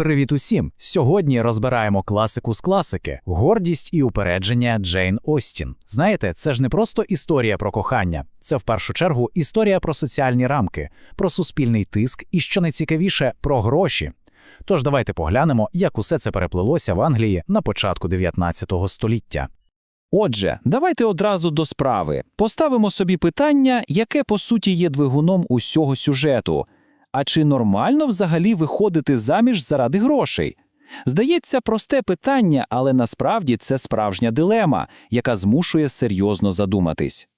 Привіт усім! Сьогодні розбираємо класику з класики гордість і упередження Джейн Остін. Знаєте, це ж не просто історія про кохання, це в першу чергу історія про соціальні рамки, про суспільний тиск і, що найцікавіше, про гроші. Тож давайте поглянемо, як усе це переплилося в Англії на початку 19 століття. Отже, давайте одразу до справи. Поставимо собі питання, яке по суті є двигуном усього сюжету. А чи нормально взагалі виходити заміж заради грошей? Здається, просте питання, але насправді це справжня дилема, яка змушує серйозно задуматись.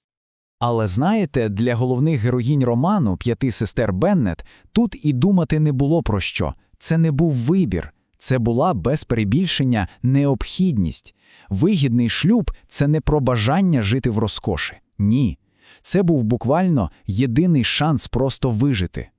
Але знаєте, для головних героїнь роману п'яти сестер Беннет тут і думати не було про що. Це не був вибір, це була без перебільшення необхідність. Вигідний шлюб це не про бажання жити в розкоші. Ні. Це був буквально єдиний шанс просто вижити.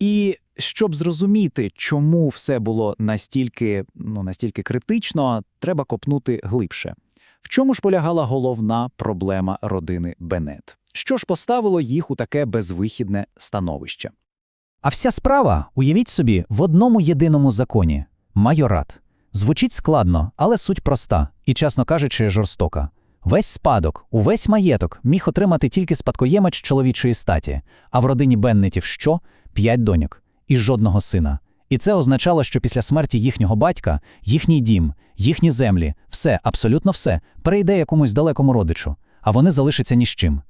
І щоб зрозуміти, чому все було настільки, ну, настільки критично, треба копнути глибше. В чому ж полягала головна проблема родини Беннет? Що ж поставило їх у таке безвихідне становище? А вся справа, уявіть собі, в одному єдиному законі майорат. Звучить складно, але суть проста і, чесно кажучи, жорстока. Весь спадок, увесь маєток міг отримати тільки спадкоємець чоловічої статі, а в родині Беннетів що? П'ять доньок і жодного сина. І це означало, що після смерті їхнього батька, їхній дім, їхні землі, все, абсолютно все, перейде якомусь далекому родичу, а вони залишаться ні з чим.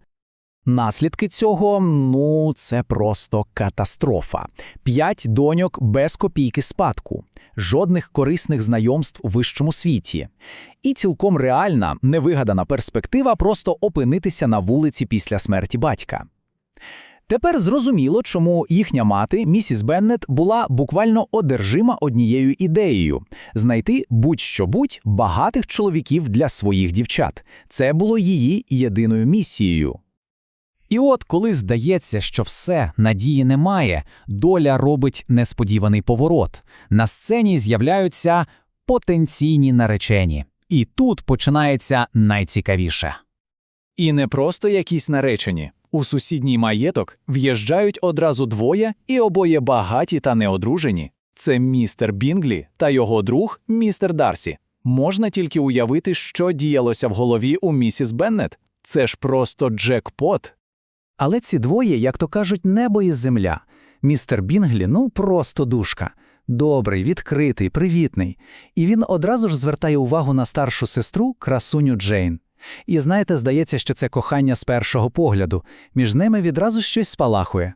Наслідки цього, ну, це просто катастрофа. П'ять доньок без копійки спадку, жодних корисних знайомств у вищому світі. І цілком реальна, невигадана перспектива просто опинитися на вулиці після смерті батька. Тепер зрозуміло, чому їхня мати, місіс Беннет, була буквально одержима однією ідеєю знайти будь-що будь багатих чоловіків для своїх дівчат. Це було її єдиною місією. І от, коли здається, що все, надії немає, доля робить несподіваний поворот. На сцені з'являються потенційні наречені. І тут починається найцікавіше. І не просто якісь наречені. У сусідній маєток в'їжджають одразу двоє і обоє багаті та неодружені. Це містер Бінглі та його друг містер Дарсі. Можна тільки уявити, що діялося в голові у місіс Беннет. Це ж просто джекпот. Але ці двоє, як то кажуть, небо і земля. Містер Бінглі, ну просто душка. Добрий, відкритий, привітний. І він одразу ж звертає увагу на старшу сестру, красуню Джейн. І знаєте, здається, що це кохання з першого погляду, між ними відразу щось спалахує.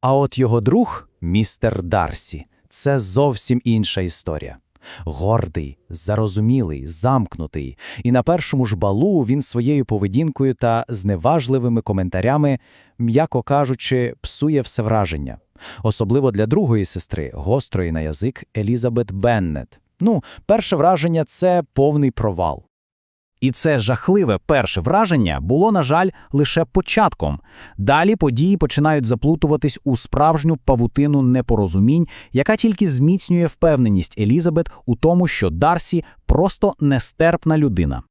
А от його друг, містер Дарсі, це зовсім інша історія. Гордий, зарозумілий, замкнутий, і на першому ж балу він своєю поведінкою та зневажливими коментарями, м'яко кажучи, псує все враження. Особливо для другої сестри, гострої на язик Елізабет Беннет. Ну, перше враження це повний провал. І це жахливе перше враження було, на жаль, лише початком. Далі події починають заплутуватись у справжню павутину непорозумінь, яка тільки зміцнює впевненість Елізабет у тому, що Дарсі просто нестерпна людина.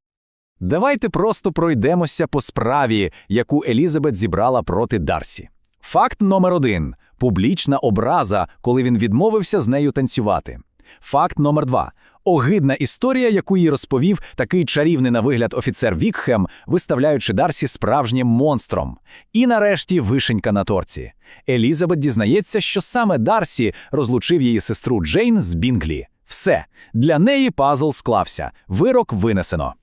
Давайте просто пройдемося по справі, яку Елізабет зібрала проти Дарсі. Факт номер один публічна образа, коли він відмовився з нею танцювати. Факт номер два огидна історія, яку їй розповів такий чарівний на вигляд офіцер Вікхем, виставляючи Дарсі справжнім монстром. І нарешті вишенька на торці. Елізабет дізнається, що саме Дарсі розлучив її сестру Джейн з Бінглі. Все для неї пазл склався, вирок винесено.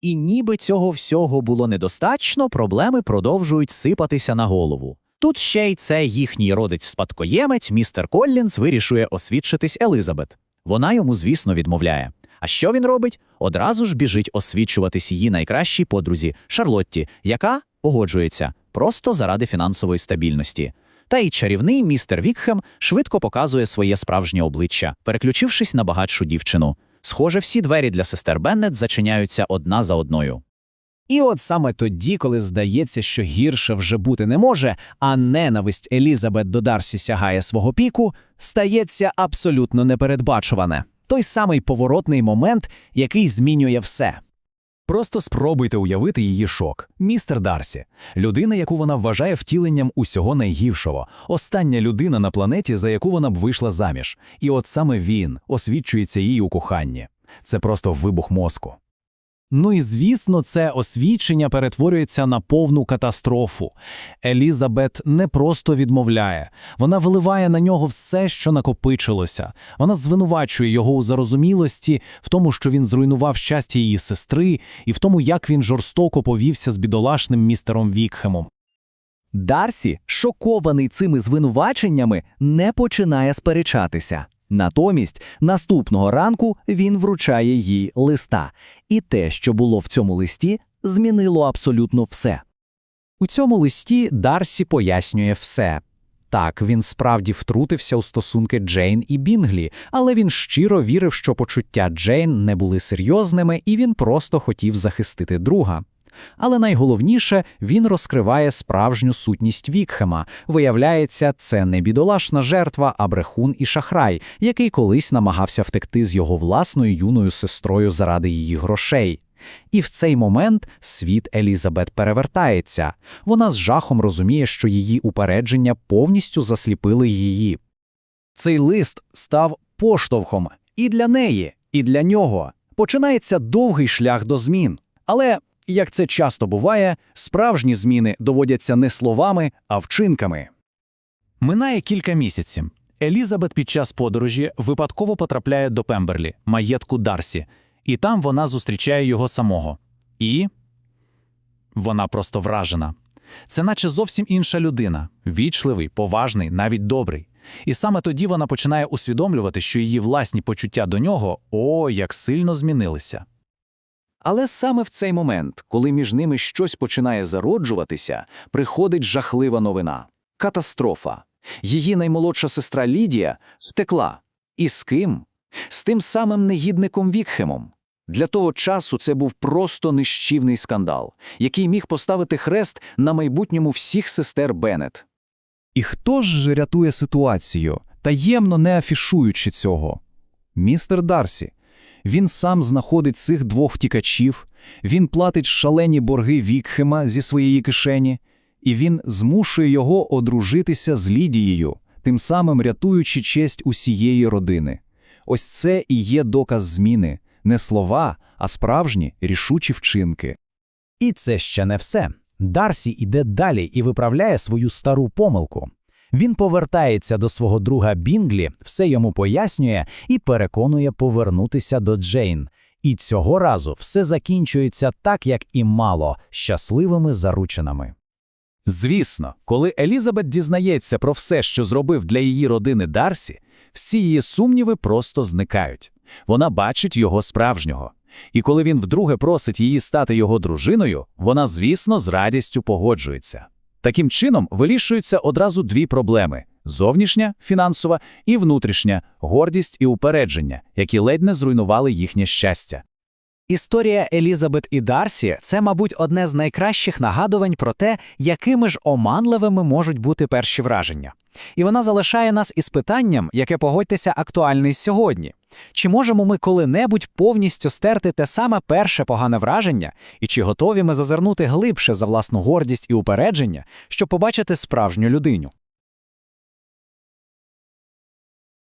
І ніби цього всього було недостатньо, проблеми продовжують сипатися на голову. Тут ще й це їхній родич-спадкоємець, містер Коллінз, вирішує освідчитись Елизабет. Вона йому, звісно, відмовляє. А що він робить? Одразу ж біжить освічуватись її найкращій подрузі Шарлотті, яка погоджується просто заради фінансової стабільності. Та й чарівний містер Вікхем швидко показує своє справжнє обличчя, переключившись на багатшу дівчину. Схоже, всі двері для сестер Беннет зачиняються одна за одною. І от саме тоді, коли здається, що гірше вже бути не може, а ненависть Елізабет до Дарсі сягає свого піку, стається абсолютно непередбачуване. Той самий поворотний момент, який змінює все. Просто спробуйте уявити її шок. Містер Дарсі – людина, яку вона вважає втіленням усього найгіршого, остання людина на планеті, за яку вона б вийшла заміж. І от саме він освідчується їй у коханні. Це просто вибух мозку. Ну і звісно, це освідчення перетворюється на повну катастрофу. Елізабет не просто відмовляє, вона виливає на нього все, що накопичилося. Вона звинувачує його у зарозумілості, в тому, що він зруйнував щастя її сестри, і в тому, як він жорстоко повівся з бідолашним містером Вікхемом. Дарсі, шокований цими звинуваченнями, не починає сперечатися. Натомість, наступного ранку він вручає їй листа, і те, що було в цьому листі, змінило абсолютно все. У цьому листі Дарсі пояснює все. Так, він справді втрутився у стосунки Джейн і Бінглі, але він щиро вірив, що почуття Джейн не були серйозними, і він просто хотів захистити друга. Але найголовніше, він розкриває справжню сутність Вікхема. Виявляється, це не бідолашна жертва, а брехун і шахрай, який колись намагався втекти з його власною юною сестрою заради її грошей. І в цей момент світ Елізабет перевертається. Вона з жахом розуміє, що її упередження повністю засліпили її. Цей лист став поштовхом і для неї, і для нього. Починається довгий шлях до змін. Але, як це часто буває, справжні зміни доводяться не словами, а вчинками. Минає кілька місяців. Елізабет під час подорожі випадково потрапляє до Пемберлі, маєтку Дарсі, і там вона зустрічає його самого. І вона просто вражена. Це наче зовсім інша людина, вічливий, поважний, навіть добрий. І саме тоді вона починає усвідомлювати, що її власні почуття до нього о, як сильно змінилися. Але саме в цей момент, коли між ними щось починає зароджуватися, приходить жахлива новина катастрофа. Її наймолодша сестра Лідія втекла. І з ким? З тим самим негідником Вікхемом. Для того часу це був просто нищівний скандал, який міг поставити хрест на майбутньому всіх сестер Беннет. І хто ж рятує ситуацію, таємно не афішуючи цього? Містер Дарсі. Він сам знаходить цих двох втікачів, він платить шалені борги Вікхема зі своєї кишені, і він змушує його одружитися з Лідією, тим самим рятуючи честь усієї родини. Ось це і є доказ зміни, не слова, а справжні рішучі вчинки. І це ще не все. Дарсі йде далі і виправляє свою стару помилку. Він повертається до свого друга Бінглі, все йому пояснює і переконує повернутися до Джейн. І цього разу все закінчується так, як і мало, щасливими заручинами. Звісно, коли Елізабет дізнається про все, що зробив для її родини Дарсі, всі її сумніви просто зникають. Вона бачить його справжнього. І коли він вдруге просить її стати його дружиною, вона, звісно, з радістю погоджується. Таким чином вирішуються одразу дві проблеми: зовнішня, фінансова і внутрішня гордість і упередження, які ледь не зруйнували їхнє щастя. Історія Елізабет і Дарсі це, мабуть, одне з найкращих нагадувань про те, якими ж оманливими можуть бути перші враження. І вона залишає нас із питанням, яке погодьтеся актуальне сьогодні. Чи можемо ми коли-небудь повністю стерти те саме перше погане враження, і чи готові ми зазирнути глибше за власну гордість і упередження, щоб побачити справжню людиню?